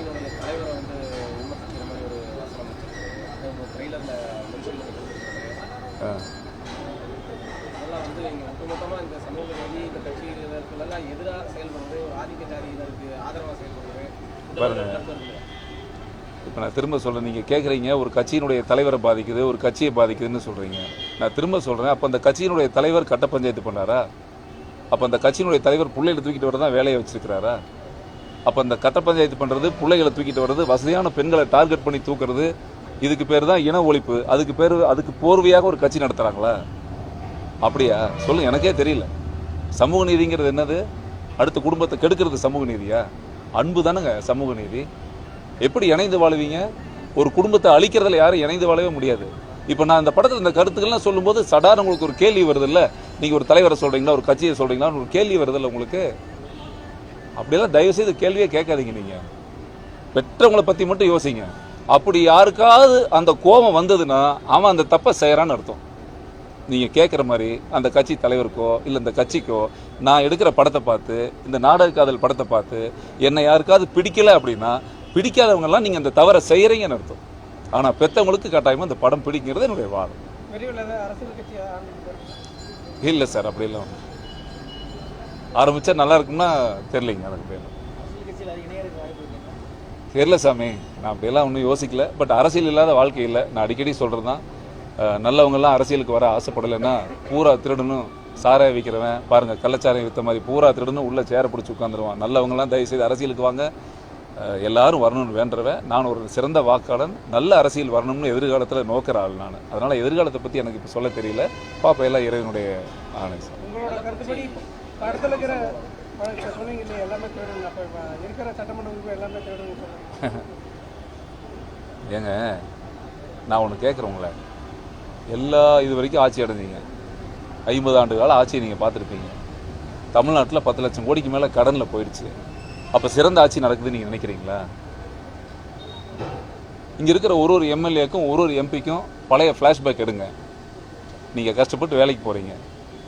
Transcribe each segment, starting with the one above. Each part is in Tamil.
விஜயகாந்த் தலைவரை இப்போ நான் திரும்ப சொல்கிறேன் நீங்கள் கேட்குறீங்க ஒரு கட்சியினுடைய தலைவரை பாதிக்குது ஒரு கட்சியை பாதிக்குதுன்னு சொல்கிறீங்க நான் திரும்ப சொல்கிறேன் அப்போ அந்த கட்சியினுடைய தலைவர் கட்ட பஞ்சாயத்து பண்ணாரா? அப்போ அந்த கட்சியினுடைய தலைவர் பிள்ளைகளை தூக்கிட்டு வரதான் வேலையை வச்சுருக்கிறாரா? அப்போ இந்த கட்ட பஞ்சாயத்து பண்ணுறது பிள்ளைகளை தூக்கிட்டு வர்றது வசதியான பெண்களை டார்கெட் பண்ணி தூக்குறது இதுக்கு பேர் தான் இன ஒழிப்பு. அதுக்கு பேர் அதுக்கு போர்வையாக ஒரு கட்சி நடத்துகிறாங்களா அப்படியா? சொல்லுங்க எனக்கே தெரியல. சமூக நீதிங்கிறது என்னது? அடுத்த குடும்பத்தை கெடுக்கிறது சமூக நீதியா? அன்பு தானேங்க சமூக நீதி. எப்படி இணைந்து வாழுவீங்க? ஒரு குடும்பத்தை அழிக்கிறதுல யாரும் இணைந்து வாழவே முடியாது. இப்போ நான் இந்த படத்தில் இந்த கருத்துக்கள்லாம் சொல்லும்போது சடார் உங்களுக்கு ஒரு கேள்வி வருது இல்லை நீங்கள் ஒரு தலைவரை சொல்கிறீங்களா ஒரு கட்சியை சொல்கிறீங்களா ஒரு கேள்வி வருது இல்லை உங்களுக்கு? அப்படியெல்லாம் தயவு செய்து கேள்வியே கேட்காதீங்க நீங்கள் பெற்றவங்களை பற்றி மட்டும் யோசிங்க. அப்படி யாருக்காவது அந்த கோபம் வந்ததுன்னா அவன் அந்த தப்பை செய்கிறான்னு அர்த்தம். நீங்கள் கேட்குற மாதிரி அந்த கட்சி தலைவருக்கோ இல்லை இந்த கட்சிக்கோ நான் எடுக்கிற படத்தை பார்த்து இந்த நாடக காதல் படத்தை பார்த்து என்னை யாருக்காவது பிடிக்கல அப்படின்னா பிடிக்காதவங்கெல்லாம் நீங்கள் அந்த தவறை செய்கிறீங்கன்னு அர்த்தம். ஆனால் பெற்றவங்களுக்கு கட்டாயமாக இந்த படம் பிடிக்கிறது என்னுடைய வாதம். இல்லை சார் அப்படிலாம் ஆரம்பித்தா நல்லா இருக்கும்னா தெரிலிங்க எனக்கு பேர். தெரில தெரியல சாமி. நான் அப்படியெல்லாம் ஒன்றும் யோசிக்கல. பட் அரசியல் இல்லாத வாழ்க்கை இல்லை. நான் அடிக்கடி சொல்கிறது தான் நல்லவங்கெல்லாம் அரசியலுக்கு வர ஆசைப்படலைன்னா பூரா திருடணும் சாராய விற்கிறவன் பாருங்கள் கள்ளச்சாராயம் விற்ற மாதிரி பூரா திருடணும் உள்ளே சேர பிடிச்சி உட்காந்துருவான். நல்லவங்கலாம் தயவுசெய்து அரசியலுக்கு வாங்க. எல்லாரும் வரணும்னு வேண்டுறவன். நான் ஒரு சிறந்த வாக்காளன். நல்ல அரசியல் வரணும்னு எதிர்காலத்தில் நோக்கிற ஆள் நான். அதனால் எதிர்காலத்தை பற்றி எனக்கு இப்போ சொல்ல தெரியல. பாப்பா எல்லாம் இறைவனுடைய ஆணை சார் படத்தில் இருக்கிற சொன்னீங்க இல்லையா எல்லாமே தேடுங்க. அப்போ இருக்கிற சட்டமன்ற உறுப்பு எல்லாமே தேடுங்க சொல்லுங்க. ஏங்க நான் ஒன்று கேட்குறேன் எல்லா இது வரைக்கும் ஆட்சி அடைஞ்சீங்க. ஐம்பது ஆண்டு கால ஆட்சியை நீங்கள் பார்த்துருப்பீங்க. தமிழ்நாட்டில் பத்து லட்சம் கோடிக்கு மேலே கடனில் போயிடுச்சு. அப்போ சிறந்த ஆட்சி நடக்குதுன்னு நீங்கள் நினைக்கிறீங்களா? இங்கே இருக்கிற ஒரு ஒரு எம்எல்ஏக்கும் ஒரு ஒரு எம்பிக்கும் பழைய ஃப்ளாஷ்பேக் எடுங்க. நீங்கள் கஷ்டப்பட்டு வேலைக்கு போகிறீங்க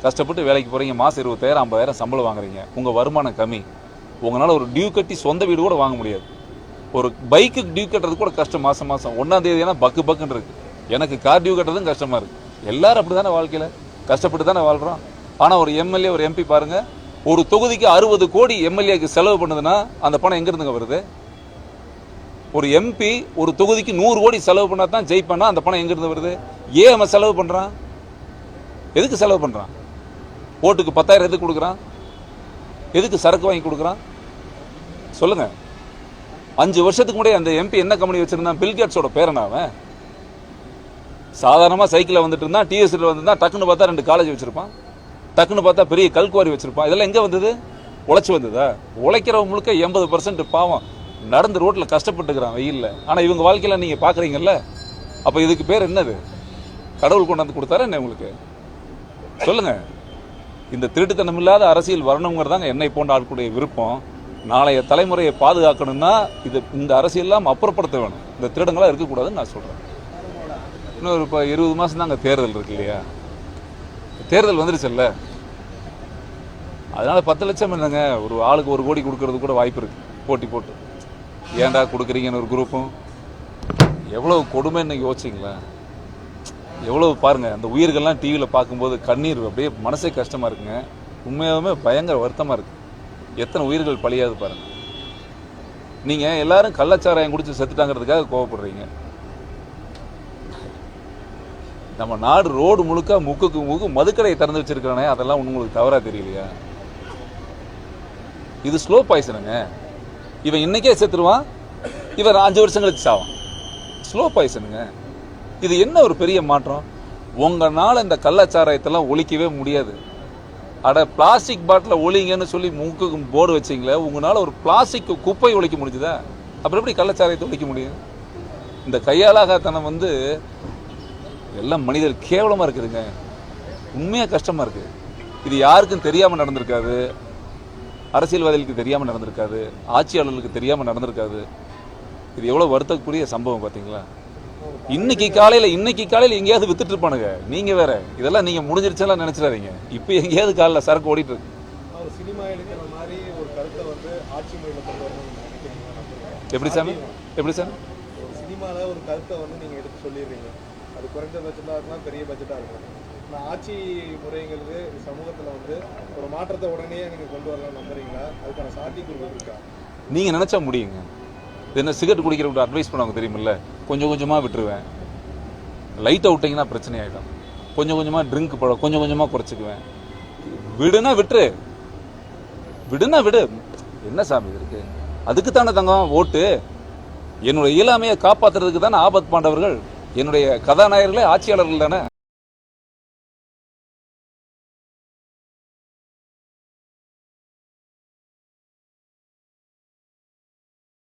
கஷ்டப்பட்டு வேலைக்கு போகிறீங்க மாதம் இருபத்தாயிரம் ஐம்பதாயிரம் சம்பளம் வாங்குறீங்க. உங்கள் வருமானம் கம்மி. உங்களால் ஒரு டியூ கட்டி சொந்த வீடு கூட வாங்க முடியாது. ஒரு பைக்குக்கு டியூ கட்டுறது கூட கஷ்டம் மாதம் மாதம் ஒன்றாம் தேதினா பக்கு பக்குன்னு இருக்குது எனக்கு கார் டியூ கட்டுறதும் கஷ்டமாக இருக்குது எல்லாரும் அப்படி தானே வாழ்க்கையில்? கஷ்டப்பட்டு தானே வாழ்கிறோம் ஆனால் ஒரு எம்எல்ஏ ஒரு எம்பி பாருங்கள் ஒரு தொகுதிக்கு அறுபது கோடி எம்எல்ஏக்கு செலவு பண்ணுதுன்னா அந்த பணம் எங்கேருந்துங்க வருது? ஒரு எம்பி ஒரு தொகுதிக்கு நூறு கோடி செலவு பண்ணால் தான் ஜெயிப்பானா அந்த பணம் எங்கேருந்து வருது? ஏன் அவன் செலவு பண்ணுறான் எதுக்கு செலவு பண்ணுறான் ஓட்டுக்கு பத்தாயிரம் எதுக்கு கொடுக்குறான்? எதுக்கு சரக்கு வாங்கி கொடுக்குறான்? சொல்லுங்க. அஞ்சு வருஷத்துக்கு முன்னாடி அந்த எம்பி என்ன கம்பெனி வச்சிருந்தான்? பில்கேட்ஸோட பேரனா அவன்? சாதாரணமாக சைக்கிளில் வந்துட்டு இருந்தான் டிஎஸ்சியில் வந்திருந்தா டக்குன்னு பார்த்தா ரெண்டு காலேஜ் வச்சிருப்பான். டக்குன்னு பார்த்தா பெரிய கல்குவாரி வச்சிருப்பான். இதெல்லாம் எங்கே வந்தது? உழைச்சி வந்ததா? உழைக்கிறவங்க முழுக்க எண்பது பர்சன்ட் பாவம். நடந்து ரோட்டில் கஷ்டப்பட்டுக்கிறான் வெயில்ல. ஆனால் இவங்க வாழ்க்கையில் நீங்கள் பார்க்குறீங்கல்ல அப்போ இதுக்கு பேர் என்னது? கடவுள் கொண்டாந்து கொடுத்தாரா என்ன உங்களுக்கு? சொல்லுங்கள் இந்த திருட்டுத்தனம் இல்லாத அரசியல் வரணுங்கிறதாங்க என்னை போன்ற ஆட்களுடைய விருப்பம். நாளைய தலைமுறையை பாதுகாக்கணும்னா இது இந்த அரசியல்லாம் அப்புறப்படுத்த வேணும். இந்த திருடங்களாக இருக்கக்கூடாதுன்னு நான் சொல்கிறேன் இன்னொரு இப்போ இருபது மாதம் தாங்க தேர்தல் இருக்கு இல்லையா? தேர்தல் வந்துருச்சுல்ல? அதனால பத்து லட்சம் என்னங்க ஒரு ஆளுக்கு ஒரு கோடி கொடுக்கறது கூட வாய்ப்பு இருக்குது போட்டி போட்டு. ஏன்டா கொடுக்குறீங்கன்னு ஒரு குரூப்பும். எவ்வளவு கொடுமைன்னு யோசிச்சிங்களேன். எவ்வளவு பாருங்க அந்த உயிர்கள்லாம் டிவியில் பார்க்கும்போது கண்ணீர் அப்படியே மனசே கஷ்டமா இருக்குங்க. உண்மையாகவே பயங்கர வருத்தமா இருக்கு. எத்தனை உயிர்கள் பழியாது பாருங்க. நீங்க எல்லாரும் கள்ளச்சாராயம் குடிச்சு செத்துட்டாங்கிறதுக்காக கோவப்படுறீங்க. நம்ம நாடு ரோடு முழுக்க முக்குக்கு முக்கு மதுக்கடையை திறந்து வச்சிருக்கிறானே அதெல்லாம் உங்களுக்கு தவறா தெரியலையா? இது ஸ்லோ பாய்சனுங்க இவன் இன்னைக்கே செத்துருவான் இவன் அஞ்சு வருஷம் கழிச்சு சாவான். ஸ்லோ பாய்சனுங்க இது என்ன ஒரு பெரிய மாற்றம்? உங்களால் இந்த கள்ளச்சாராயத்தெல்லாம் ஒழிக்கவே முடியாது. அட பிளாஸ்டிக் பாட்டில் ஒழிங்கன்னு சொல்லி மூக்குக்கு போர்டு வச்சிங்களே உங்களால் ஒரு பிளாஸ்டிக் குப்பை ஒழிக்க முடிஞ்சுதா? அப்புறம் எப்படி கள்ளச்சாராயத்தை ஒழிக்க முடியும்? இந்த கையாளாகத்தனம் வந்து எல்லாம் மனிதர் கேவலமாக இருக்குதுங்க. உண்மையாக கஷ்டமாக இருக்குது இது யாருக்கும் தெரியாமல் நடந்திருக்காது. அரசியல்வாதிகளுக்கு தெரியாமல் நடந்திருக்காது. ஆட்சியாளர்களுக்கு தெரியாமல் நடந்திருக்காது. இது எவ்வளோ வருத்தக்கூடிய சம்பவம் பார்த்தீங்களா இன்னைக்கு காலையில இன்னைக்கு காலையில எங்கேயாவது வித்துட்டு இருப்பானுங்க. நீங்க வேற. இதெல்லாம் நீங்க முடிஞ்சிருச்செல்லாம் நினைச்சிடாதீங்க. இப்போ எங்கேயாவது காலைல சரக்கு ஓடிட்டு இருக்கு? எப்படி சாமி? எப்படி சாமி? சினிமாவில் ஒரு கருத்தை வந்து நீங்கள் எடுத்து சொல்லிடுறீங்க. அது குறைந்த பட்ஜெட்டாக இருக்கலாம் பெரிய பட்ஜெட்டாக இருக்கலாம் நான் ஆட்சி முறைங்கிறது சமூகத்தில் வந்து ஒரு மாற்றத்தை உடனே நீங்கள் கொண்டு வரலாம் நம்புறீங்களா? அதுக்கான சாத்தியக்கூறுகள் இருக்கா? நீங்கள் நினச்சா முடியுங்க. என்ன சிகரெட் குடிக்கிறவங்க அட்வைஸ் பண்ணுவாங்க தெரியுமில்ல? கொஞ்சம் கொஞ்சமாக விட்டுருவேன். லைட்டாக விட்டிங்கன்னா பிரச்சனை ஆகிடும் கொஞ்சம் கொஞ்சமாக ட்ரிங்க் பழம் கொஞ்சம் கொஞ்சமாக குறைச்சிக்குவேன். விடுனா விட்டுரு. விடுனா விடு. என்ன சாமி இருக்கு? அதுக்கு தானே தங்கம் ஓட்டு. என்னுடைய இயலாமையை காப்பாத்துறதுக்கு தானே ஆபத் பாண்டவர்கள்? என்னுடைய கதாநாயகர்களே ஆட்சியாளர்கள் தானே?